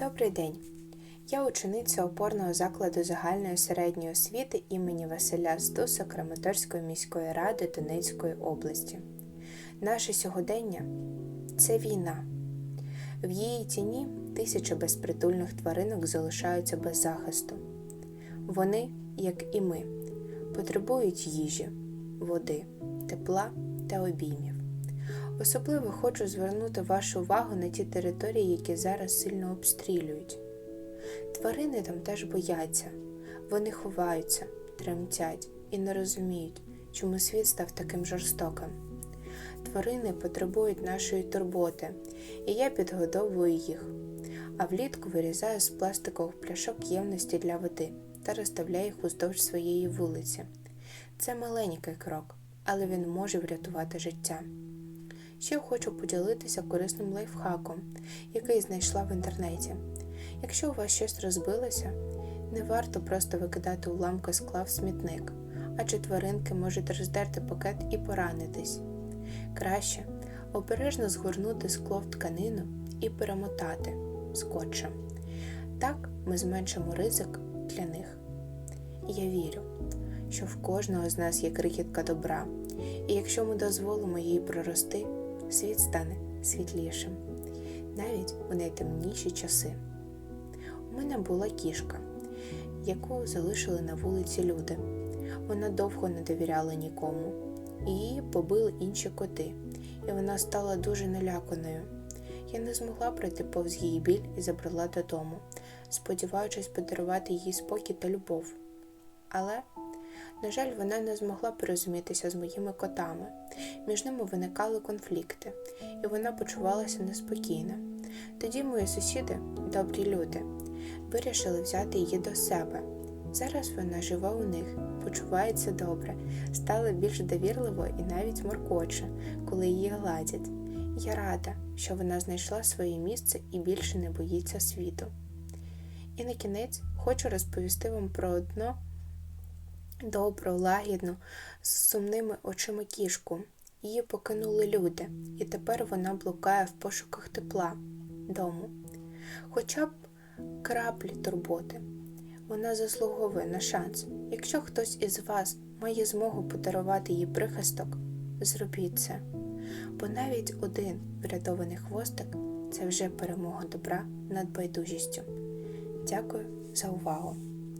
Добрий день. Я учениця опорного закладу загальної середньої освіти імені Василя Стуса Краматорської міської ради Донецької області. Наше сьогодення це війна. В її тіні тисячі безпритульних тваринок залишаються без захисту. Вони, як і ми, потребують їжі, води, тепла та обіймів. Особливо хочу звернути вашу увагу на ті території, які зараз сильно обстрілюють. Тварини там теж бояться, вони ховаються, тремтять і не розуміють, чому світ став таким жорстоким. Тварини потребують нашої турботи, і я підгодовую їх, а влітку вирізаю з пластикових пляшок ємності для води та розставляю їх уздовж своєї вулиці. Це маленький крок, але він може врятувати життя. Ще хочу поділитися корисним лайфхаком, який знайшла в інтернеті. Якщо у вас щось розбилося, не варто просто викидати уламки скла в смітник, адже тваринки можуть роздерти пакет і поранитись. Краще обережно згорнути скло в тканину і перемотати скотчем. Так ми зменшимо ризик для них. Я вірю, що в кожного з нас є крихітка добра, і якщо ми дозволимо їй прорости, світ стане світлішим, навіть у найтемніші часи. У мене була кішка, яку залишили на вулиці люди. Вона довго не довіряла нікому. Її побили інші коти, і вона стала дуже наляканою. Я не змогла пройти повз її біль і забрала додому, сподіваючись подарувати їй спокій та любов. Але, на жаль, вона не змогла порозумітися з моїми котами. Між ними виникали конфлікти, і вона почувалася неспокійно. Тоді мої сусіди, добрі люди, вирішили взяти її до себе. Зараз вона живе у них, почувається добре, стала більш довірливою і навіть моркоче, коли її гладять. Я рада, що вона знайшла своє місце і більше не боїться світу. І на кінець хочу розповісти вам про одну добру, лагідну, з сумними очима кішку. Її покинули люди, і тепер вона блукає в пошуках тепла дому. Хоча б краплі турботи. Вона заслуговує на шанс. Якщо хтось із вас має змогу подарувати їй прихисток, зробіть це. Бо навіть один врятований хвостик це вже перемога добра над байдужістю. Дякую за увагу!